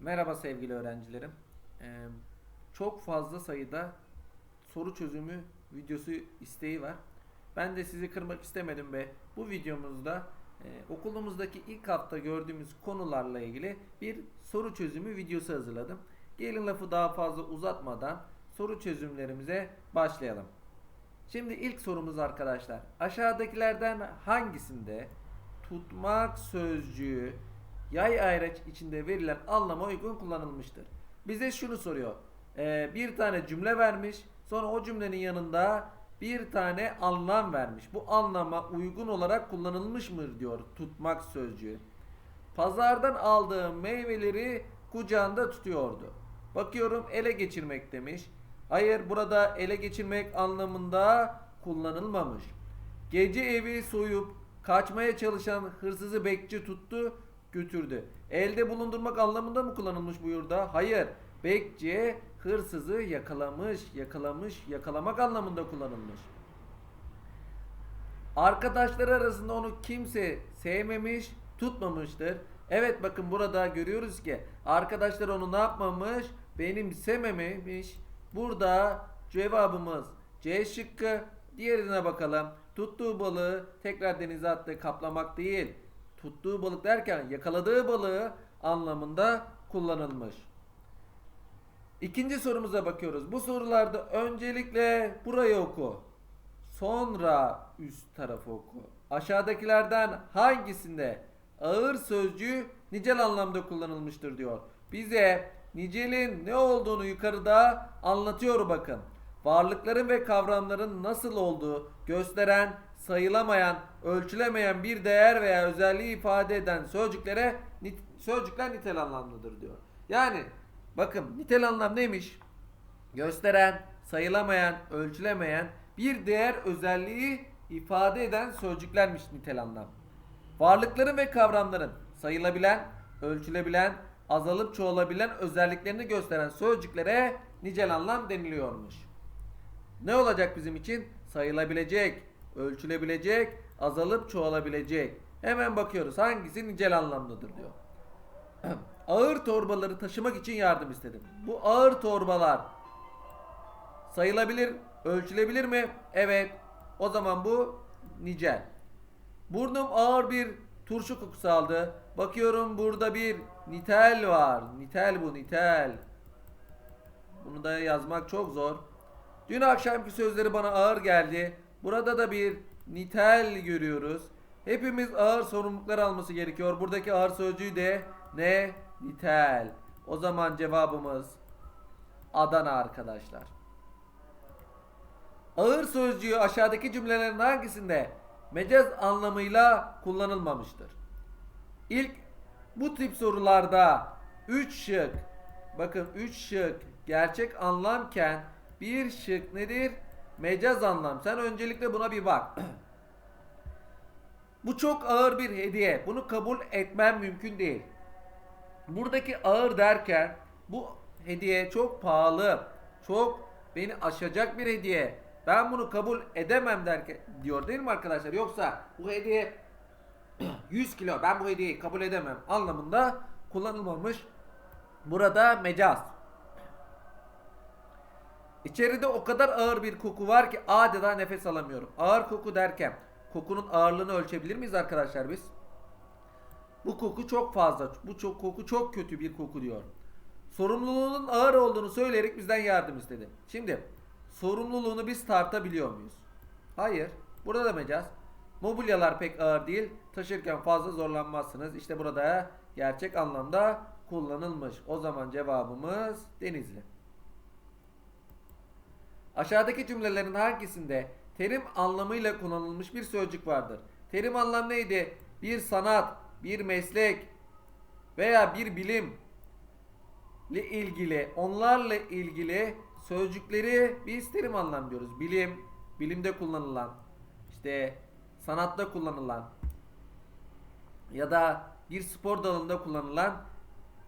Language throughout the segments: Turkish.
Merhaba sevgili öğrencilerim. Ee, çok fazla sayıda soru çözümü videosu isteği var. Ben de sizi kırmak istemedim ve bu videomuzda e, okulumuzdaki ilk hafta gördüğümüz konularla ilgili bir soru çözümü videosu hazırladım. Gelin lafı daha fazla uzatmadan soru çözümlerimize başlayalım. Şimdi ilk sorumuz arkadaşlar. Aşağıdakilerden hangisinde tutmak sözcüğü yay ayraç içinde verilen anlama uygun kullanılmıştır? Bize şunu soruyor. Ee, bir tane cümle vermiş. Sonra o cümlenin yanında bir tane anlam vermiş. Bu anlama uygun olarak kullanılmış mı diyor tutmak sözcüğü. Pazardan aldığı meyveleri kucağında tutuyordu. Bakıyorum ele geçirmek demiş. Hayır burada ele geçirmek anlamında kullanılmamış. Gece evi soyup kaçmaya çalışan hırsızı bekçi tuttu götürdü. Elde bulundurmak anlamında mı kullanılmış buyurda? Hayır. Bekçi hırsızı yakalamış, yakalamış, yakalamak anlamında kullanılmış. Arkadaşları arasında onu kimse sevmemiş, tutmamıştır. Evet bakın burada görüyoruz ki arkadaşlar onu ne yapmamış? Benimsememiş. Burada cevabımız C şıkkı. Diğerine bakalım. Tuttuğu balığı tekrar denize attı. Kaplamak değil. Tuttuğu balık derken yakaladığı balığı anlamında kullanılmış. İkinci sorumuza bakıyoruz. Bu sorularda öncelikle burayı oku. Sonra üst tarafı oku. Aşağıdakilerden hangisinde ağır sözcüğü nicel anlamda kullanılmıştır diyor. Bize nicelin ne olduğunu yukarıda anlatıyor bakın. Varlıkların ve kavramların nasıl olduğu gösteren, sayılamayan, ölçülemeyen bir değer veya özelliği ifade eden sözcüklere nit- sözcükler nitel anlamlıdır diyor. Yani bakın nitel anlam neymiş? Gösteren, sayılamayan, ölçülemeyen bir değer özelliği ifade eden sözcüklermiş nitel anlam. Varlıkların ve kavramların sayılabilen, ölçülebilen, azalıp çoğalabilen özelliklerini gösteren sözcüklere nicel anlam deniliyormuş. Ne olacak bizim için? Sayılabilecek, ölçülebilecek, azalıp çoğalabilecek. Hemen bakıyoruz hangisi nicel anlamlıdır diyor. ağır torbaları taşımak için yardım istedim. Bu ağır torbalar sayılabilir, ölçülebilir mi? Evet. O zaman bu nicel. Burnum ağır bir turşu kokusu aldı. Bakıyorum burada bir nitel var. Nitel bu nitel. Bunu da yazmak çok zor. Dün akşamki sözleri bana ağır geldi. Burada da bir nitel görüyoruz. Hepimiz ağır sorumluluklar alması gerekiyor. Buradaki ağır sözcüğü de ne? Nitel. O zaman cevabımız Adana arkadaşlar. Ağır sözcüğü aşağıdaki cümlelerin hangisinde mecaz anlamıyla kullanılmamıştır? İlk bu tip sorularda 3 şık bakın 3 şık gerçek anlamken bir şık nedir? Mecaz anlam. Sen öncelikle buna bir bak. bu çok ağır bir hediye. Bunu kabul etmem mümkün değil. Buradaki ağır derken bu hediye çok pahalı. Çok beni aşacak bir hediye. Ben bunu kabul edemem derken diyor değil mi arkadaşlar? Yoksa bu hediye 100 kilo ben bu hediyeyi kabul edemem anlamında kullanılmamış. Burada mecaz. İçeride o kadar ağır bir koku var ki adeta nefes alamıyorum. Ağır koku derken kokunun ağırlığını ölçebilir miyiz arkadaşlar biz? Bu koku çok fazla. Bu çok koku çok kötü bir koku diyor. Sorumluluğunun ağır olduğunu söyleyerek bizden yardım istedi. Şimdi sorumluluğunu biz tartabiliyor muyuz? Hayır. Burada da. Mobilyalar pek ağır değil. Taşırken fazla zorlanmazsınız. İşte burada gerçek anlamda kullanılmış. O zaman cevabımız Denizli. Aşağıdaki cümlelerin hangisinde terim anlamıyla kullanılmış bir sözcük vardır? Terim anlam neydi? Bir sanat, bir meslek veya bir bilim ile ilgili, onlarla ilgili sözcükleri biz terim anlam diyoruz. Bilim, bilimde kullanılan, işte sanatta kullanılan ya da bir spor dalında kullanılan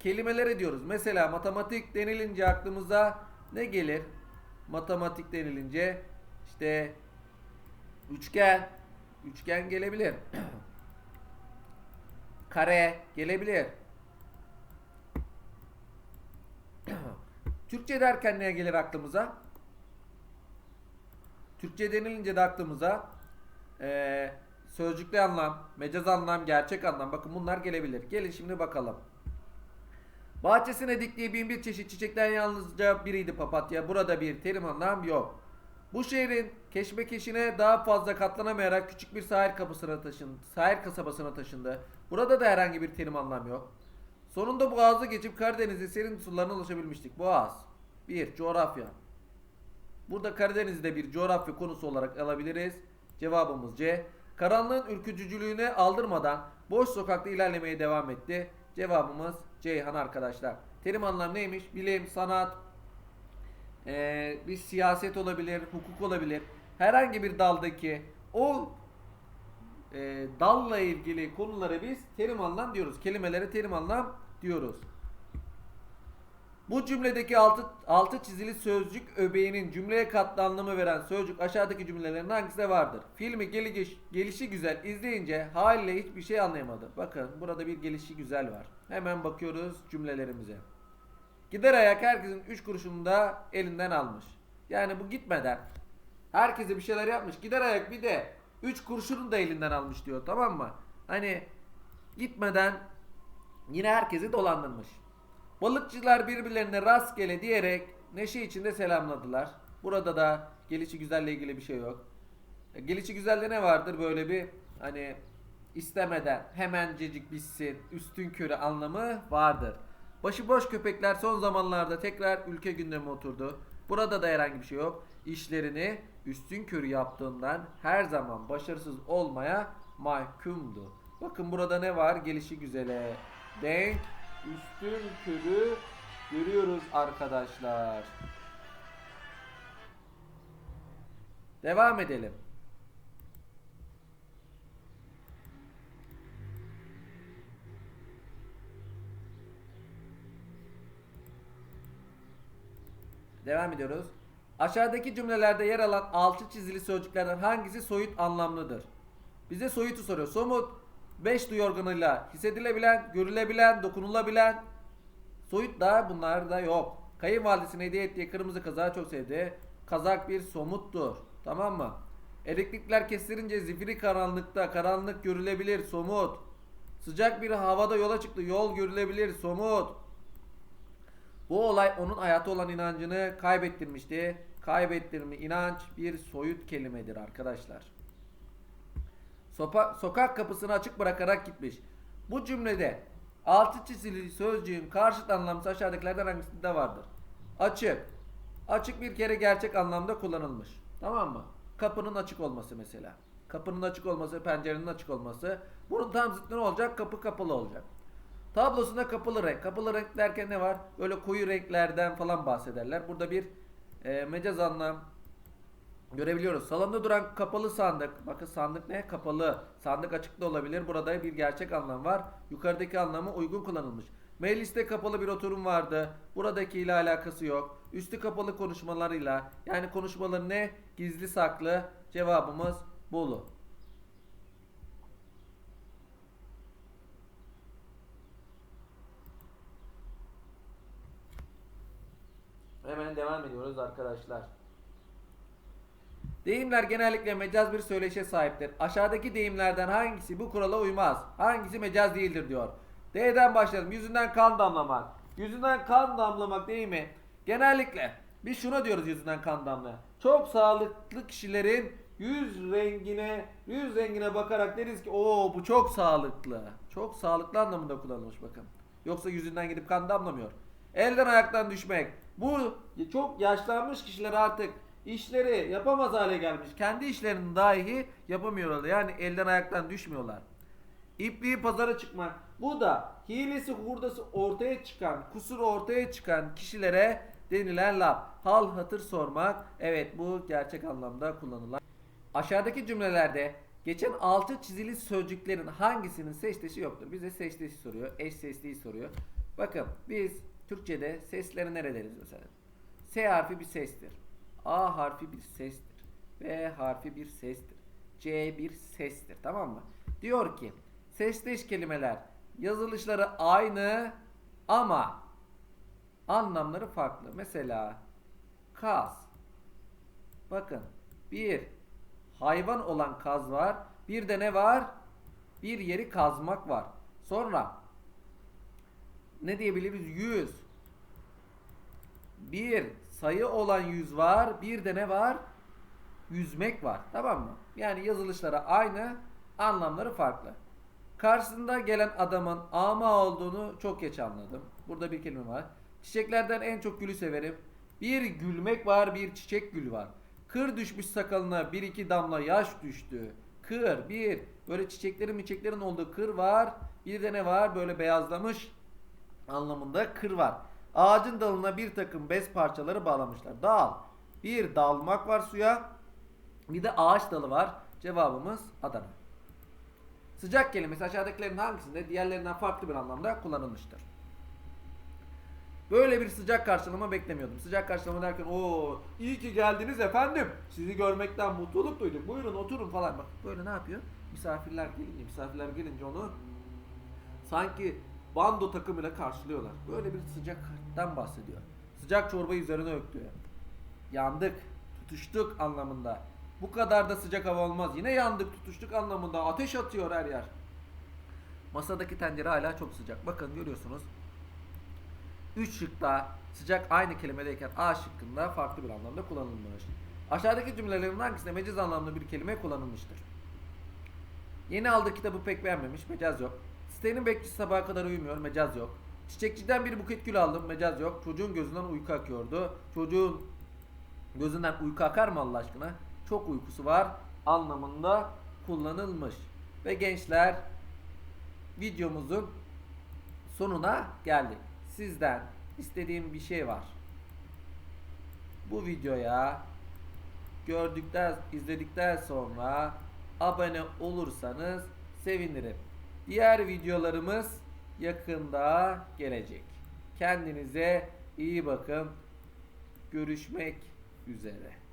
kelimeleri diyoruz. Mesela matematik denilince aklımıza ne gelir? Matematik denilince işte üçgen, üçgen gelebilir. Kare gelebilir. Türkçe derken ne gelir aklımıza? Türkçe denilince de aklımıza eee sözcükli anlam, mecaz anlam, gerçek anlam. Bakın bunlar gelebilir. Gelin şimdi bakalım. Bahçesine diktiği bin bir çeşit çiçekten yalnızca biriydi papatya. Burada bir terim anlam yok. Bu şehrin keşmekeşine daha fazla katlanamayarak küçük bir sahil kapısına taşındı. Sahil kasabasına taşındı. Burada da herhangi bir terim anlam yok. Sonunda Boğaz'ı geçip Karadeniz'in serin sularına ulaşabilmiştik. Boğaz. 1. Coğrafya. Burada Karadeniz'de bir coğrafya konusu olarak alabiliriz. Cevabımız C. Karanlığın ürkütücülüğüne aldırmadan boş sokakta ilerlemeye devam etti. Cevabımız Ceyhan arkadaşlar. Terim anlam neymiş? Bilim, sanat, ee, bir siyaset olabilir, hukuk olabilir. Herhangi bir daldaki o e, dalla ilgili konuları biz terim anlam diyoruz. Kelimelere terim anlam diyoruz. Bu cümledeki altı, altı çizili sözcük öbeğinin cümleye katlı anlamı veren sözcük aşağıdaki cümlelerin hangisinde vardır? Filmi geliş, gelişi güzel izleyince haliyle hiçbir şey anlayamadı. Bakın burada bir gelişi güzel var. Hemen bakıyoruz cümlelerimize. Gider ayak herkesin 3 kuruşunu da elinden almış. Yani bu gitmeden herkese bir şeyler yapmış. Gider ayak bir de 3 kuruşunu da elinden almış diyor tamam mı? Hani gitmeden yine herkesi dolandırmış. Balıkçılar birbirlerine rastgele diyerek neşe içinde selamladılar. Burada da gelişi güzelle ilgili bir şey yok. E, Gelişi güzelde ne vardır böyle bir hani istemeden hemencecik bitsin üstün körü anlamı vardır. Başıboş köpekler son zamanlarda tekrar ülke gündeme oturdu. Burada da herhangi bir şey yok. İşlerini üstün körü yaptığından her zaman başarısız olmaya mahkumdu. Bakın burada ne var? Gelişi güzele. Denk üstün körü görüyoruz arkadaşlar. Devam edelim. Devam ediyoruz. Aşağıdaki cümlelerde yer alan altı çizili sözcüklerden hangisi soyut anlamlıdır? Bize soyutu soruyor. Somut 5 duyu organıyla hissedilebilen, görülebilen, dokunulabilen. Soyut da bunlar da yok. Kayınvalidesine hediye ettiği kırmızı kazağı çok sevdi. Kazak bir somuttur. Tamam mı? Elektrikler kesilince zifiri karanlıkta karanlık görülebilir somut. Sıcak bir havada yola çıktı yol görülebilir somut. Bu olay onun hayata olan inancını kaybettirmişti. Kaybettirme inanç bir soyut kelimedir arkadaşlar. Sopa, sokak kapısını açık bırakarak gitmiş. Bu cümlede altı çizili sözcüğün karşıt anlamı aşağıdakilerden hangisinde vardır? Açık. Açık bir kere gerçek anlamda kullanılmış. Tamam mı? Kapının açık olması mesela. Kapının açık olması, pencerenin açık olması. Bunun tam zıttı ne olacak? Kapı kapalı olacak. Tablosunda kapalı renk. Kapalı renk derken ne var? Böyle koyu renklerden falan bahsederler. Burada bir e, mecaz anlam görebiliyoruz. Salonda duran kapalı sandık. Bakın sandık ne? Kapalı. Sandık açık da olabilir. Burada bir gerçek anlam var. Yukarıdaki anlamı uygun kullanılmış. Mecliste kapalı bir oturum vardı. Buradaki ile alakası yok. Üstü kapalı konuşmalarıyla. Yani konuşmaları ne? Gizli saklı. Cevabımız Bolu. Hemen devam ediyoruz arkadaşlar. Deyimler genellikle mecaz bir söyleşe sahiptir. Aşağıdaki deyimlerden hangisi bu kurala uymaz? Hangisi mecaz değildir diyor. D'den başlayalım. Yüzünden kan damlamak. Yüzünden kan damlamak deyimi genellikle biz şuna diyoruz yüzünden kan damlayan. Çok sağlıklı kişilerin yüz rengine yüz rengine bakarak deriz ki o bu çok sağlıklı. Çok sağlıklı anlamında kullanılmış bakın. Yoksa yüzünden gidip kan damlamıyor. Elden ayaktan düşmek. Bu çok yaşlanmış kişiler artık işleri yapamaz hale gelmiş. Kendi işlerini dahi yapamıyorlar. Yani elden ayaktan düşmüyorlar. İpliği pazara çıkmak. Bu da hilesi hurdası ortaya çıkan, kusuru ortaya çıkan kişilere denilen laf. Hal hatır sormak. Evet bu gerçek anlamda kullanılan. Aşağıdaki cümlelerde geçen altı çizili sözcüklerin hangisinin seçtesi yoktur? Bize seçtesi soruyor. Eş sesliği soruyor. Bakın biz Türkçe'de sesleri nerederiz mesela? S harfi bir sestir. A harfi bir sestir. B harfi bir sestir. C bir sestir. Tamam mı? Diyor ki sesleş kelimeler yazılışları aynı ama anlamları farklı. Mesela kaz. Bakın bir hayvan olan kaz var. Bir de ne var? Bir yeri kazmak var. Sonra ne diyebiliriz? Yüz. Bir sayı olan yüz var. Bir de ne var? Yüzmek var. Tamam mı? Yani yazılışları aynı, anlamları farklı. Karşısında gelen adamın ama olduğunu çok geç anladım. Burada bir kelime var. Çiçeklerden en çok gülü severim. Bir gülmek var, bir çiçek gül var. Kır düşmüş sakalına bir iki damla yaş düştü. Kır bir böyle çiçeklerin çiçeklerin olduğu kır var. Bir de ne var böyle beyazlamış anlamında kır var. Ağacın dalına bir takım bez parçaları bağlamışlar. Dal. Bir dalmak var suya. Bir de ağaç dalı var. Cevabımız Adana. Sıcak kelimesi aşağıdakilerin hangisinde diğerlerinden farklı bir anlamda kullanılmıştır? Böyle bir sıcak karşılama beklemiyordum. Sıcak karşılama derken o iyi ki geldiniz efendim. Sizi görmekten mutluluk duyduk. Buyurun oturun falan. Bak böyle ne yapıyor? Misafirler gelince, misafirler gelince onu sanki bando takımıyla karşılıyorlar. Böyle bir sıcaktan bahsediyor. Sıcak çorbayı üzerine öktü. Yandık, tutuştuk anlamında. Bu kadar da sıcak hava olmaz. Yine yandık, tutuştuk anlamında. Ateş atıyor her yer. Masadaki tencere hala çok sıcak. Bakın görüyorsunuz. 3 şıkta sıcak aynı kelimedeyken A şıkkında farklı bir anlamda kullanılmış. Aşağıdaki cümlelerin hangisinde meciz anlamlı bir kelime kullanılmıştır? Yeni aldığı kitabı pek beğenmemiş, mecaz yok. Sitenin bekçisi sabaha kadar uyumuyor, mecaz yok. Çiçekçiden bir buket gül aldım, mecaz yok. Çocuğun gözünden uyku akıyordu. Çocuğun gözünden uyku akar mı Allah aşkına? Çok uykusu var anlamında kullanılmış. Ve gençler videomuzun sonuna geldik. Sizden istediğim bir şey var. Bu videoya gördükten, izledikten sonra abone olursanız sevinirim. Diğer videolarımız yakında gelecek. Kendinize iyi bakın. Görüşmek üzere.